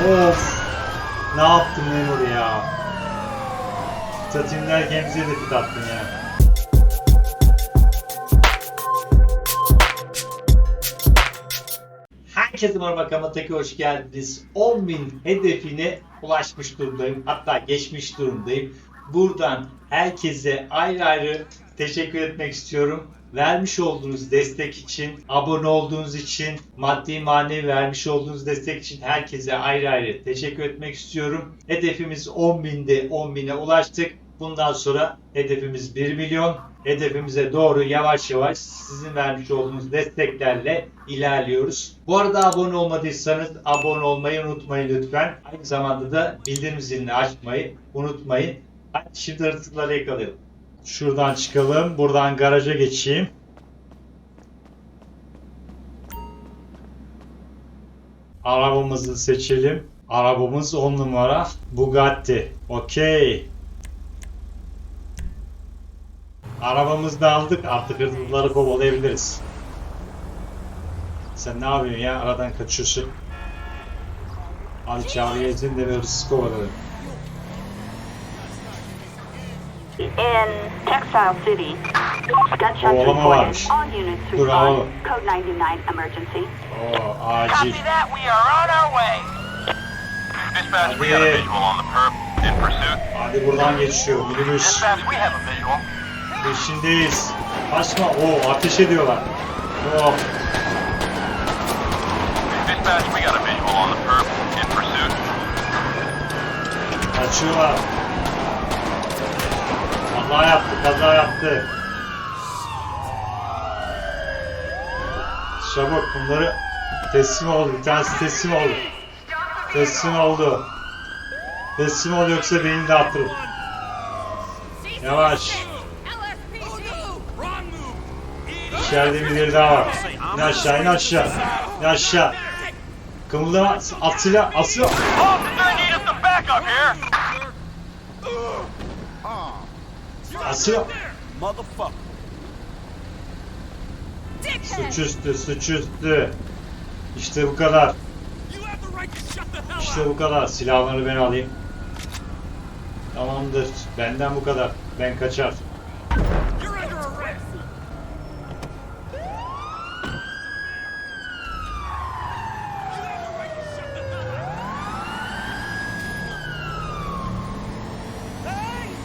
Of. Ne yaptın memur ya? Satayım derken bize de fit attın ya. Herkese merhaba Kamataki hoş geldiniz. 10.000 hedefine ulaşmış durumdayım. Hatta geçmiş durumdayım. Buradan herkese ayrı ayrı teşekkür etmek istiyorum. Vermiş olduğunuz destek için, abone olduğunuz için, maddi manevi vermiş olduğunuz destek için herkese ayrı ayrı teşekkür etmek istiyorum. Hedefimiz 10.000'de 10.000'e ulaştık. Bundan sonra hedefimiz 1 milyon. Hedefimize doğru yavaş yavaş sizin vermiş olduğunuz desteklerle ilerliyoruz. Bu arada abone olmadıysanız abone olmayı unutmayın lütfen. Aynı zamanda da bildirim zilini açmayı unutmayın. Hadi şimdi hırsızları yakalayalım. Şuradan çıkalım. Buradan garaja geçeyim. Arabamızı seçelim. Arabamız 10 numara Bugatti. Okey. Arabamızı da aldık. Artık hırsızları kovalayabiliriz. Sen ne yapıyorsun ya? Aradan kaçıyorsun. Hadi çağrıya izin de hırsız kovalayalım. In Textile City, gunshot Oğlama reported. varmış. All units Dur, alalım. respond. Code 99 emergency. Oo, acil. Copy that. We are on our way. Dispatch, we got a visual on the perp in pursuit. Hadi buradan geçiyor. Minibüs. Dispatch, we have a visual. Peşindeyiz. Kaçma. Oo ateş ediyorlar. Oo. Dispatch, we got a visual on the perp in pursuit. Kaçıyorlar. Kaza yaptı, kaza yaptı. Çabuk bunları teslim oldu. Bir tanesi teslim oldu. Teslim oldu. Teslim ol yoksa beni de atırım. Yavaş. İçeride birileri daha var. İn aşağı, in aşağı. İn aşağı. Kımıldama, at silah, at silah. Officer, need us some backup here. At silah. Motherfucker. Suçüstü, suçüstü. İşte bu kadar. İşte bu kadar. Silahları ben alayım. Tamamdır. Benden bu kadar. Ben kaçar.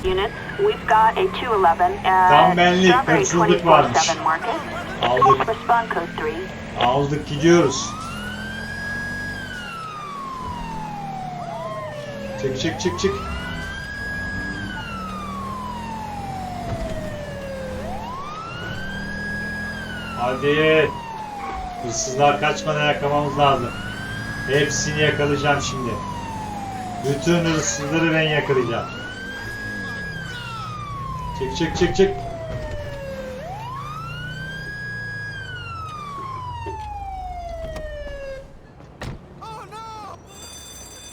Units, we've got a 211 Tam at benlik, Strawberry hırsızlık varmış. 24-7 Market. Aldık. Respond code 3. Aldık gidiyoruz. Çık çık çık çık. Hadi. Hırsızlar kaçmadan yakalamamız lazım. Hepsini yakalayacağım şimdi. Bütün hırsızları ben yakalayacağım. Çık çık çık.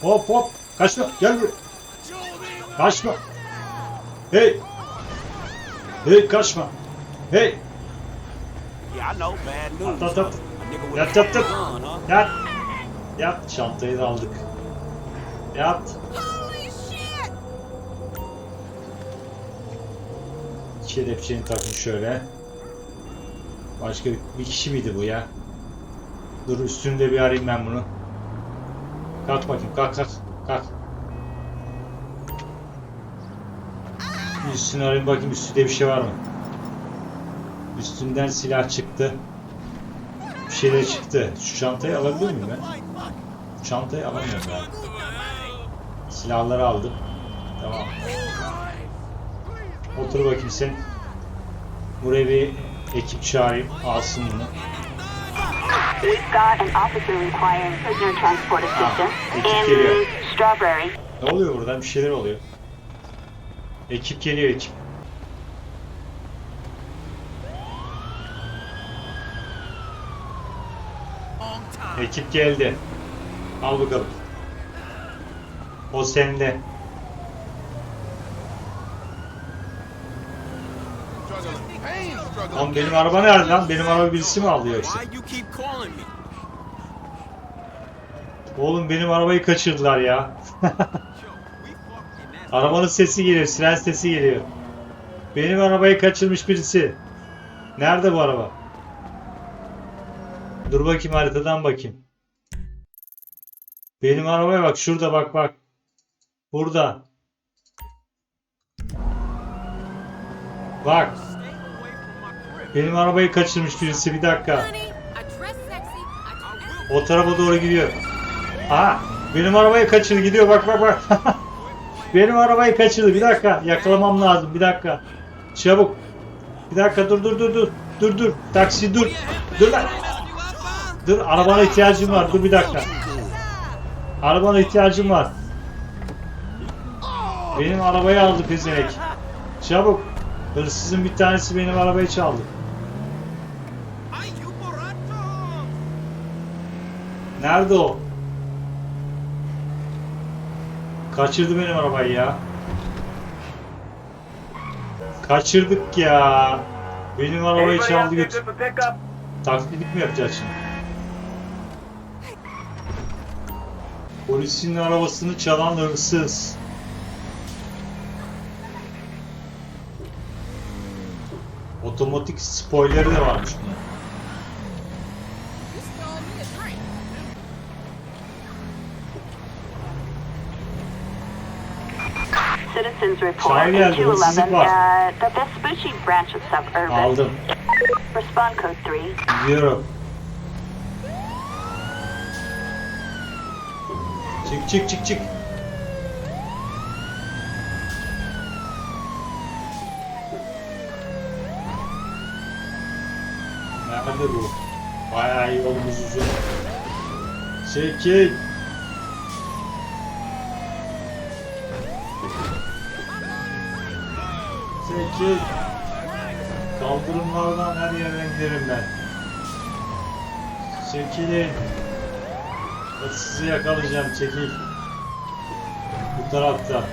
Hop hop. Kaçma. Gel buraya. Kaçma. Hey. Hey kaçma. Hey. At at at. Yat yat yat. Yat. Yat. Çantayı da aldık. Yat. Kelepçeni takmış şöyle. Başka bir, bir kişi miydi bu ya? Dur üstünde bir arayayım ben bunu. Kalk bakayım kalk kalk kalk. Üstünü arayayım bakayım üstünde bir şey var mı? Üstünden silah çıktı. Bir şeyler çıktı. Şu çantayı alabilir miyim ben? Bu çantayı alamıyorum ben. Silahları aldım. Tamam. Otur bakayım sen. Buraya bir ekip çağırayım. Alsın bunu. We've got an officer requiring prisoner transport assistance ekip geliyor. in Strawberry. Ne oluyor burada? Bir şeyler oluyor. Ekip geliyor ekip. Ekip geldi. Al bakalım. O sende. Lan benim araba nerede lan? Benim araba birisi mi aldı yoksa? Oğlum benim arabayı kaçırdılar ya. Arabanın sesi geliyor, siren sesi geliyor. Benim arabayı kaçırmış birisi. Nerede bu araba? Dur bakayım haritadan bakayım. Benim arabaya bak şurada bak bak. Burada. Bak. Benim arabayı kaçırmış birisi bir dakika. O tarafa doğru gidiyor. Aha benim arabayı kaçırdı gidiyor bak bak bak. benim arabayı kaçırdı bir dakika yakalamam lazım bir dakika. Çabuk. Bir dakika dur dur dur dur. Dur dur. Taksi dur. Dur lan. Dur arabana ihtiyacım var. Dur bir dakika. Arabana ihtiyacım var. Benim arabayı aldı pezenek. Çabuk. Hırsızın bir tanesi benim arabayı çaldı. Nerede o? Kaçırdı benim arabayı ya. Kaçırdık ya. Benim arabayı çaldı götür. Taklitlik mi yapacağız şimdi? Polisin arabasını çalan hırsız. Otomatik spoiler'i de varmış bunun. You stole me a drink. Citizens report Çağrı geldi, in hırsızlık 211 var. uh, the Vespucci branch of Suburban. Aldım. Respond code 3. Gidiyorum. Çık çık çık çık. Nerede bu? Bayağı yolumuz uzun. Çekil. Çekil. Kaldırımlardan her yerden giderim ben. Çekilin. Sizi yakalayacağım çekil. Bu tarafta.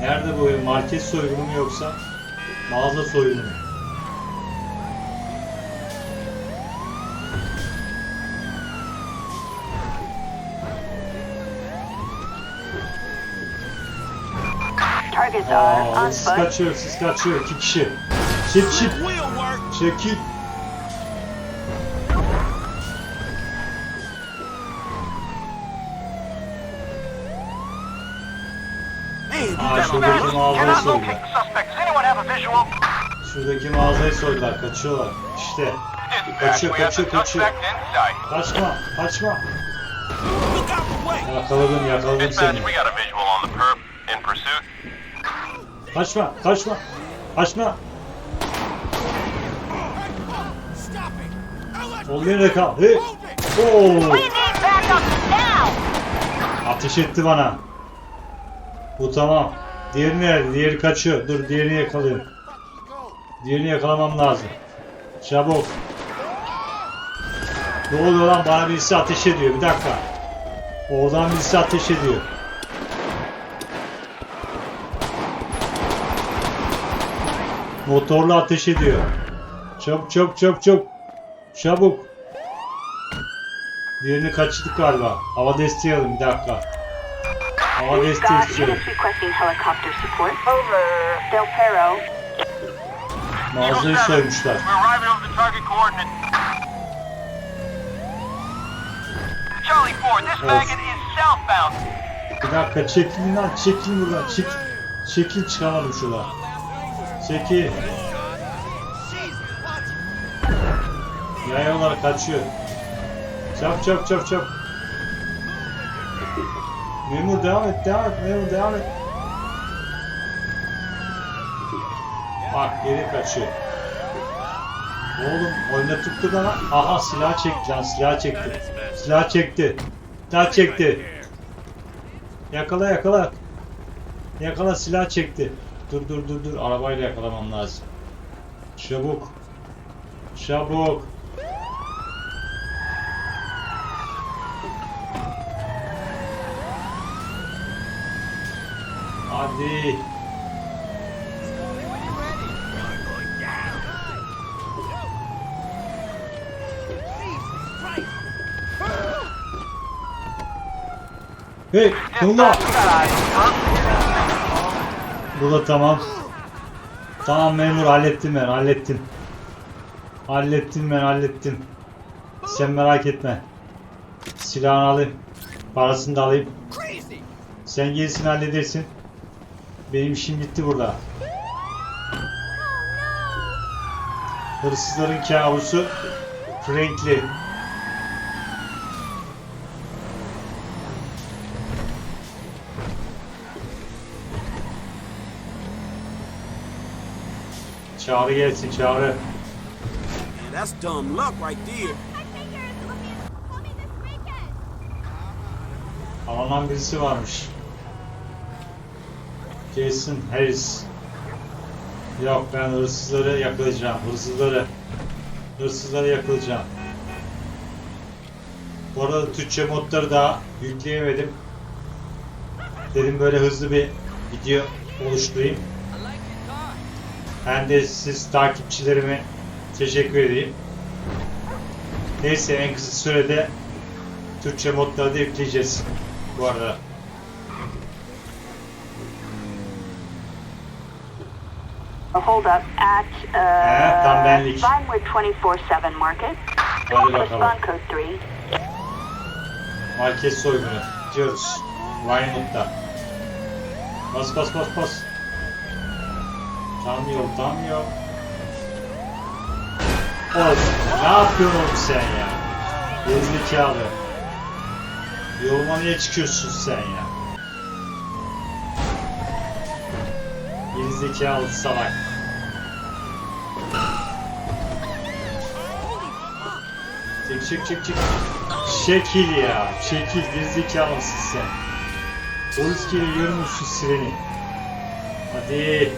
Nerede bu ev? Market soygunu mu yoksa? Mağaza soygunu mu? Aa, siz kaçıyor, siz kaçıyor. İki kişi. Çekil. Man, you Aa şuradaki mağazayı soydular. Şuradaki mağazayı soydular. Kaçıyorlar. İşte. Kaçıyor, kaçıyor, kaçıyor. Kaçma, kaçma. Yakaladım, yakaladım seni. we got a visual on the perp in pursuit. Kaçma, kaçma. Kaçma. Stop it. Ol yerine kal. Hey. Oo. Ateş etti bana. Bu tamam. Diğeri nerede? Diğeri kaçıyor. Dur diğerini yakalayayım. Diğerini yakalamam lazım. Çabuk. Ne oluyor lan? Bana birisi ateş ediyor. Bir dakika. Oradan birisi ateş ediyor. Motorla ateş ediyor. Çabuk çabuk çabuk çabuk. Çabuk. Diğerini kaçırdık galiba. Hava desteği alın bir dakika. Hava desteği istiyorum. units requesting helicopter support. Over. Del Perro. Mağazayı soymuşlar. We're arriving over the target coordinate. Charlie 4, this Of. maggot is southbound. Bir dakika çekilin lan çekilin buradan çek. Çekil çıkamadım şuradan. Çekil. Yaya olarak kaçıyor. Çap çap çap çap. Memur devam et devam et memur devam et. Bak geri kaçıyor. Oğlum oynatıp da. Aha silah çekti lan silah çekti. Silah çekti. Silah çekti. Yakala yakala. Yakala silah çekti. Dur dur dur dur. Arabayla yakalamam lazım. Çabuk. Çabuk. Hadi. Hey, Nullah! Bu da tamam. Tamam memur hallettim ben hallettim. Hallettim ben hallettim. Sen merak etme. Silahını alayım. Parasını da alayım. Sen gerisini halledersin. Benim işim bitti burada. Hırsızların kabusu Franklin. Çağrı gelsin çağrı. That's dumb luck right there. Aranan birisi varmış. Jason Harris. Yok ben hırsızları yakalayacağım. Hırsızları. Hırsızları yakalayacağım. Bu arada Türkçe modları daha yükleyemedim. Dedim böyle hızlı bir video oluşturayım. Hem de siz takipçilerime teşekkür edeyim. Neyse en kısa sürede Türkçe modları da yükleyeceğiz bu arada. A hold up at uh, benlik. Vinewood 24-7 Market. Hadi bakalım. Respond code 3. Market soygunu. Gidiyoruz. Vinewood'da. Bas bas bas bas. Tam yol tam yol. Oğlum ne yapıyorsun sen ya? Gerizekalı. Yoluma niye çıkıyorsun sen ya? Gerizekalı salak. Çık çık çık çık. Şekil ya. Şekil gerizekalı mısın sen? Polis geliyor görmüyorsun sireni. Hadi.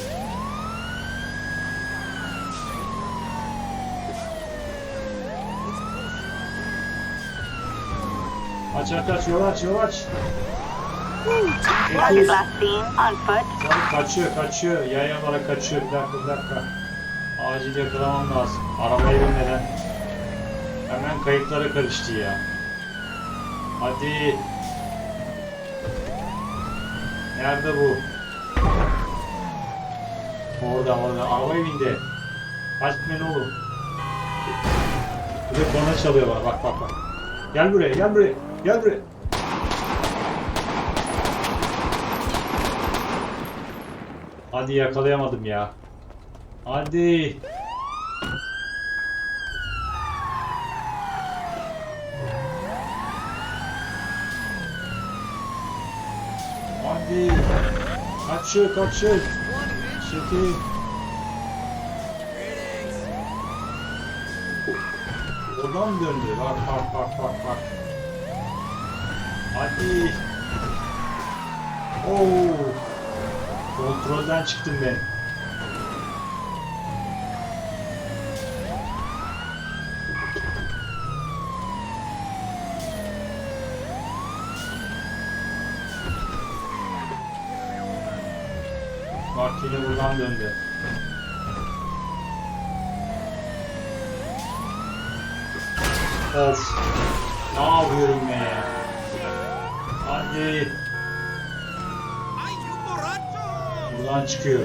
Aç aç aç yol aç yol aç. Foot. Çabuk kaçıyor kaçıyor. Yayan olarak kaçıyor. Bir dakika bir dakika. Acil yakalamam lazım. Arabaya binmeden. Hemen kayıtlara karıştı ya. Hadi. Nerede bu? Orada orada. Arabaya bindi. Kaç beni oğlum. Bir de bana. Bak bak bak. Gel buraya gel buraya. Gel buraya. Hadi yakalayamadım ya. Hadi. Hadi. Kaçıyor kaçıyor. Çekil. Oradan döndü. Bak bak bak bak bak. Hadi. Oo. Kontrolden çıktım ben. Bak yine buradan döndü. Of. Ne yapıyorum ben ya? Hadi. Buradan çıkıyor.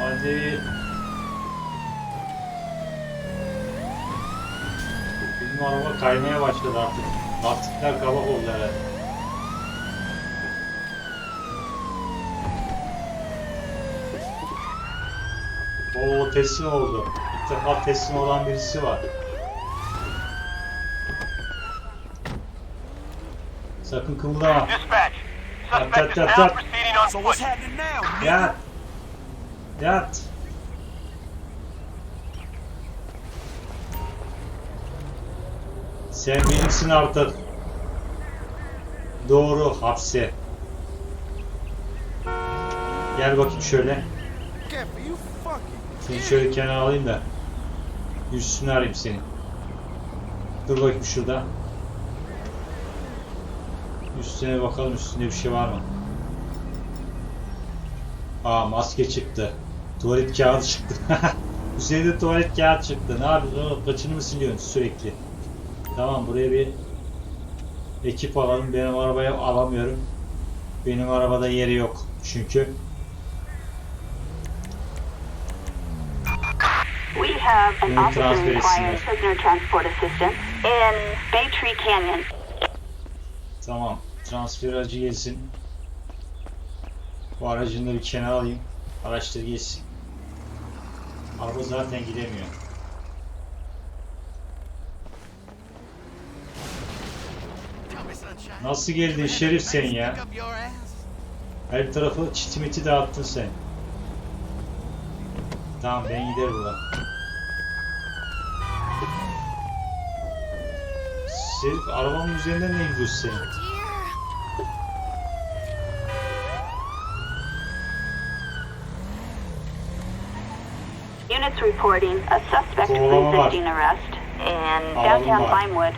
Hadi. Bizim araba kaymaya başladı artık. Lastikler kabak oldu herhalde. Oo teslim oldu. Defa teslim olan birisi var. Sakın kımıldama. Foot. happening now? nigga? Yat. Yat. Sen benimsin artık. Doğru hapse. Gel bakayım şöyle. Seni şöyle kenara alayım da. Yüzünü arayayım senin. Dur bakayım şurada. Üstüne bakalım üstünde bir şey var mı? Aa maske çıktı. Tuvalet kağıdı çıktı. Üzerinde tuvalet kağıt çıktı. Ne yapıyorsun oğlum? Kaçını mı siliyorsun sürekli? Tamam buraya bir ekip alalım. Benim arabaya alamıyorum. Benim arabada yeri yok çünkü. We have an officer requiring prisoner transport assistance in Baytree Canyon. Tamam. Transfer aracı gelsin. Bu aracını da bir kenara alayım. Araçları geçsin. Araba zaten gidemiyor. Nasıl geldin şerif sen ya? Her tarafı çitimiti dağıttın sen. Tamam ben giderim buradan. Şerif arabanın üzerinden ne gidiyorsun senin? Dear. Units reporting a suspect Kovalama var. resisting arrest in downtown var. Vinewood.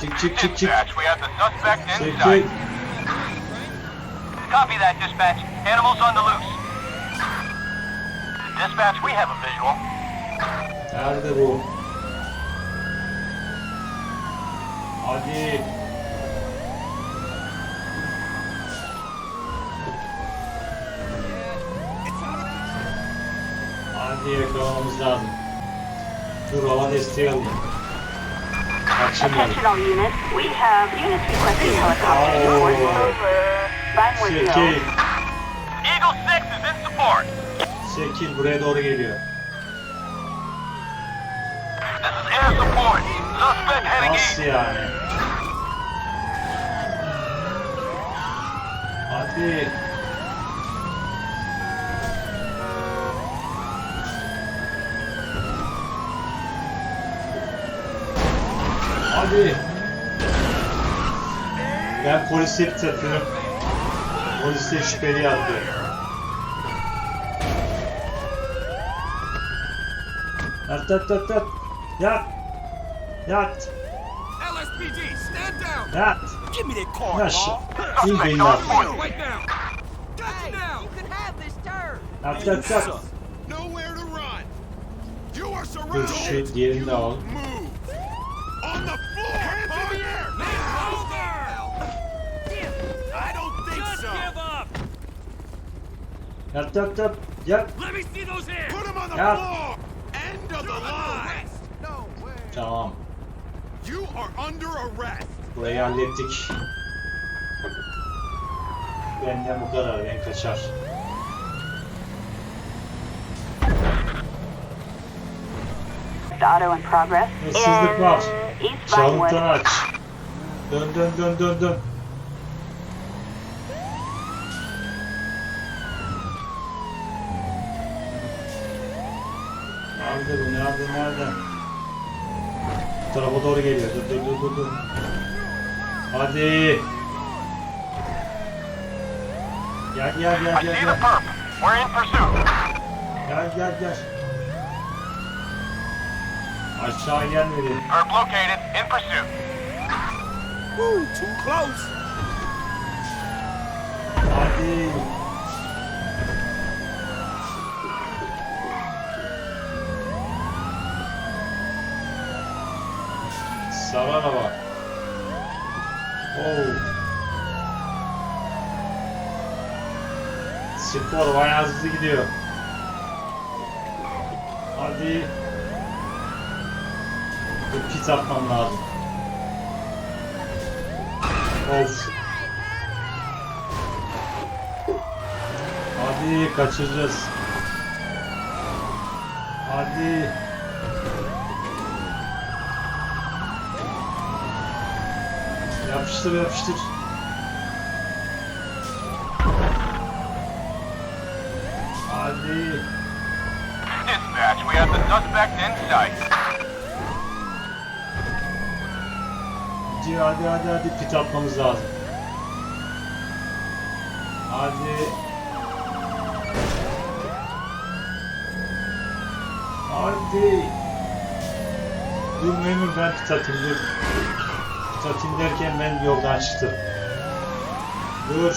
Çık çık çık çık. Dispatch, we have the suspect inside. Copy that, dispatch. Animals on the loose. Dispatch, we have a visual. Nerede bu? Hadi. Hadi yakalamamız lazım. Dur hava desteği alayım. Kaçırmayalım. Attention all units. We have units requesting helicopter support over Vinewood Hill. Şekil. Eagle 6 is in support. Şekil buraya doğru geliyor. This is air support. Nasıl yani? Hadi. Hadi. Ben polise bir takıyorum. Polise şüpheli yaptı. Yat yat yat yat. Yat. Yat. LSPD, stand down. Yat. Give me that card, Yaşa. Law. İyi beyin yat. Right now. Got you now. can have this turn. Yat yat yat. Nowhere to run. You are Dur surrounded. şu diğerini de al. Move. On the floor. Hands in the air. Man over. I don't think so. up. Yat yat yat. Yat. Let me see those hands. Put them on the Yeah. floor. End of the line. No way. Tamam. You are under arrest. Burayı hallettik. Benden bu kadar. Ben kaçar. Auto in progress Hırsızlık var. Vinewood. aç. Dön dön dön dön dön. Nerede bu? Nerede? Nerede? Bu tarafa doğru geliyor. Dur dur dur dur. dur. Hadi. Gel gel gel gel gel. perp. We're in pursuit. Gel gel gel. Aşağı gelmedi. Perp located. In pursuit. Woo, too close. Hadi. Sarı araba. Oh. Spor bayağı hızlı gidiyor. Hadi. Bir pit atmam lazım. Of. Hadi kaçıracağız. Hadi. Yapıştır yapıştır. Hadi. Dispatch, we have the suspect in sight. Hadi hadi hadi hadi pit atmamız lazım. Hadi. Hadi. Dur memur ben pit atayım dur. Atayım derken ben yoldan çıktım. Dur.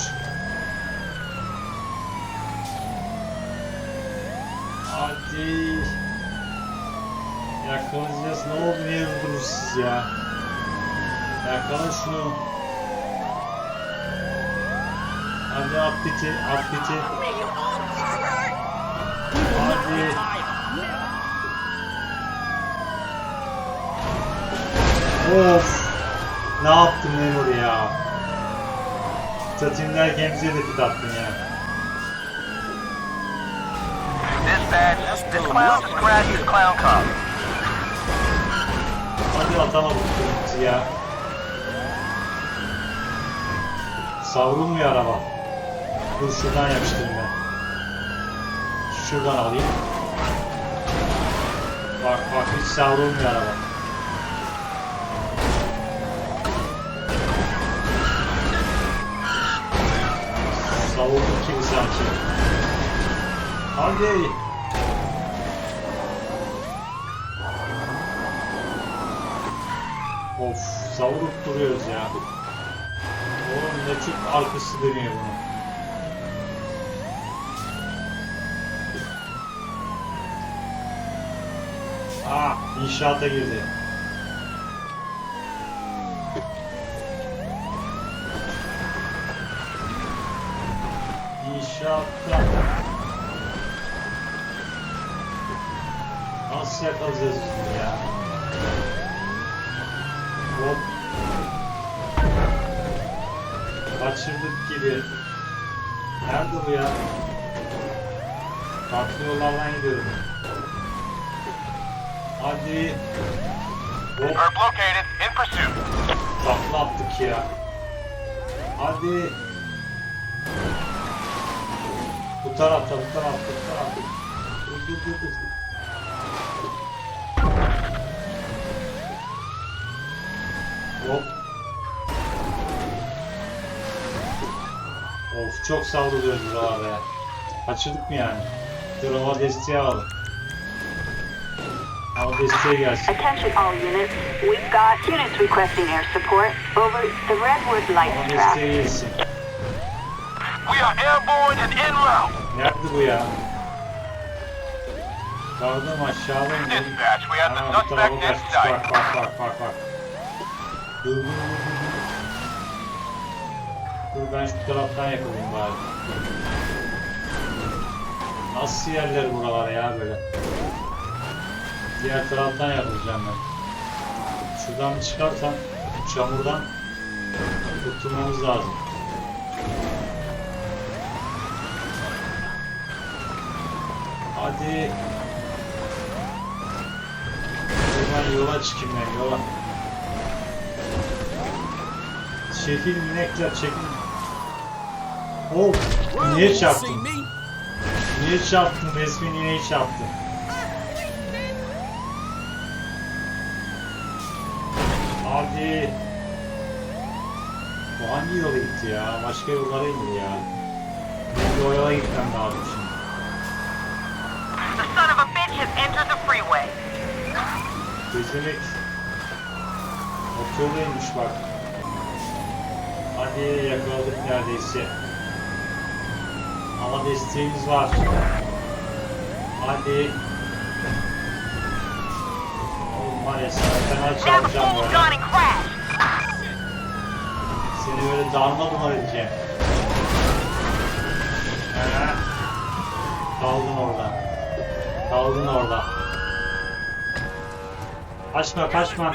Hadi. Yakalayacağız. Ne oldu? Niye durdunuz siz ya? Yakala şunu. Hadi at biti, at biti. Hadi. Of. Ne yaptın Memur ya? Satayım derken bize de pit attın ya. Hadi atamadık kırmızı ya. Savrulmuyor araba. Dur şuradan yapıştırayım ben. Şuradan alayım. Bak bak hiç savrulmuyor araba. Savulduk gibi sanki. Hadi. Of savurup duruyoruz ya. Oğlum ne çok arkası dönüyor bunun. Ah inşaata girdi. Nasıl yakalayacağız bunu ya? Hop. Kaçırdık gibi. Nerede bu ya? Farklı yollardan gidiyorum. Hadi. Hop. Herb located, in pursuit. Takla attık ya. Hadi. Bu tarafta, bu tarafta, bu tarafta. Dur, dur, dur, dur. Hop. Of çok savruluyoruz buralarda ya. Kaçırdık mı yani? Dur hava desteği alalım. Hava desteği gelsin. Attention all units. We've got units requesting air support over the Redwood Light Trap. desteği gelsin. We are airborne and en route. Nerede bu ya? Yukarıda mı aşağıda mı? Dispatch, we have the Aa, bu tarafa suspect in sight. Bak bak bak bak bak. Dur dur dur ben şu taraftan yakalayayım bari. Nasıl yerler buralar ya böyle? Diğer taraftan yapacağım ben. Şuradan çıkarsam çamurdan kurtulmamız lazım. Hadi. Buradan yola çıkayım ben yola. Çekil inekler çekil. Oh! Niye çarptın? Niye çarptın? Resmi ineği çarptın. Hadi. Bu hangi yola gitti ya? Başka yollara indi ya. Ben de o yola gitmem lazım şimdi. The son of a bitch has entered the freeway. Bezemek. Motorluymuş bak. Hadi yakaladık neredeyse. Ama desteğimiz var. Hadi. Oğlum var ya sana fena çarpacağım böyle. Seni böyle darma duman edeceğim. Ha. Kaldın orada. Kaldın orada. Kaçma kaçma.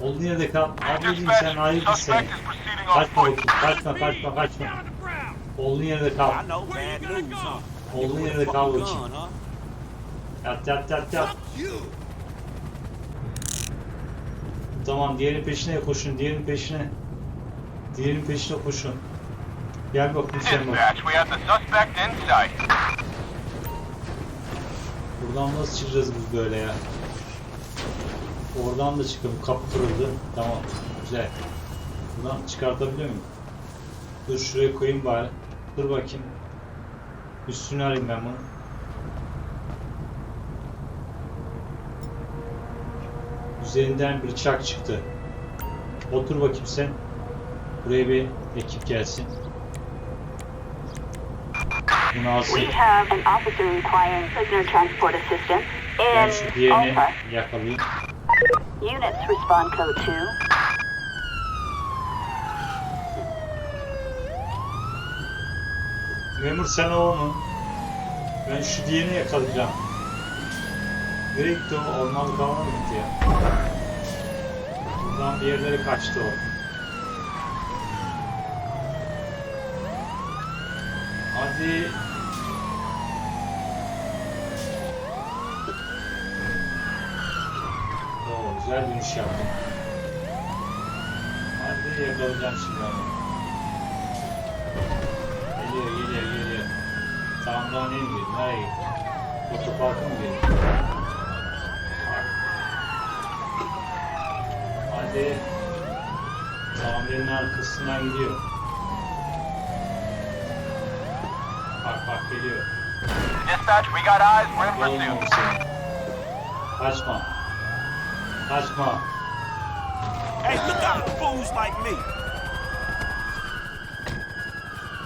Olduğun yerde kal. Ablacığım sen hayırdır Dispatch, seni. on Kaçma bakayım. Kaçma kaçma kaçma. Olduğun yerde kal. Olduğun yerde kal bakayım. Yat yat yat yat. Tamam diğerinin peşine koşun. Diğerinin peşine. Diğerinin peşine koşun. Gel bakayım sen bak. Buradan nasıl çıkacağız biz böyle ya? Oradan da çıkalım. Kapı kırıldı. Tamam. Güzel. Buradan çıkartabiliyor muyum? Dur şuraya koyayım bari. Dur bakayım. Üstünü alayım ben bunu. Üzerinden bir çak çıktı. Otur bakayım sen. Buraya bir ekip gelsin. Bunu alsın. We have an officer requiring prisoner transport assistance Ben şu in diğerini yakalayayım. Units respond code 2. Memur sen o mu? Ben şu diğerini yakalayacağım. Nereye gitti o? Ormanlık alana gitti ya? Buradan bir yerlere kaçtı o. Hadi. Oo, güzel dönüş yaptım. Hadi yakalayacağım şimdi onu. Geliyor, geliyor, geliyor. Tamam daha ne gidiyor? Nereye gidiyor? Otoparka mı gidiyor? Hadi. Tamirin arkasından gidiyor. Bak bak geliyor. Dispatch, we got eyes. We're in pursuit. Kaçma. Kaçma. Hey, look out, fools like me.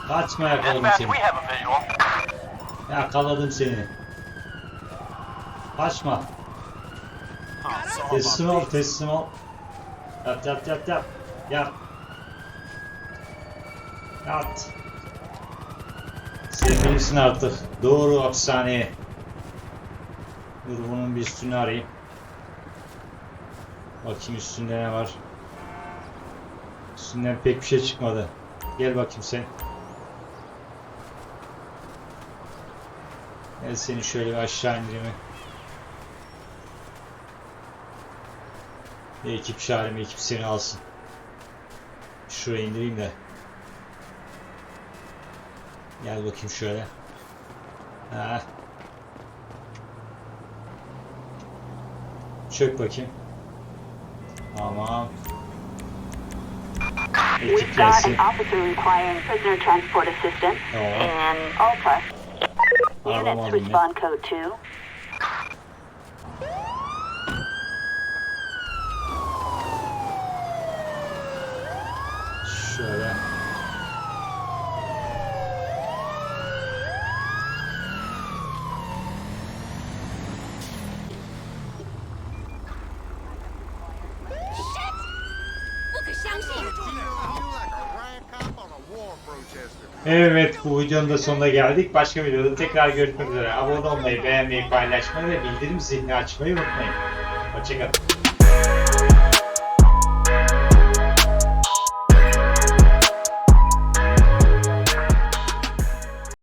Kaçma yakaladım seni. we have a visual. Yakaladım seni. Kaçma. All Teslim ol, teslim ol. Yat yat yat yat. Yat. Yat. Sevgilisin artık. Doğru hapishaneye. Dur bunun bir üstünü arayayım. Bakayım üstünde ne var. Üstünden pek bir şey çıkmadı. Gel bakayım sen. Gel seni şöyle bir aşağı indireyim. Bir ekip çağırayım, ekip seni alsın. Şuraya indireyim de. Gel bakayım şöyle. Ha. Çök bakayım. Tamam. We've got an officer requiring prisoner transport assistance in Alpha. Units respond code 2. Evet bu videonun da sonuna geldik. Başka videoda tekrar görüşmek üzere. Abone olmayı, beğenmeyi, paylaşmayı ve bildirim zilini açmayı unutmayın. Hoşçakalın.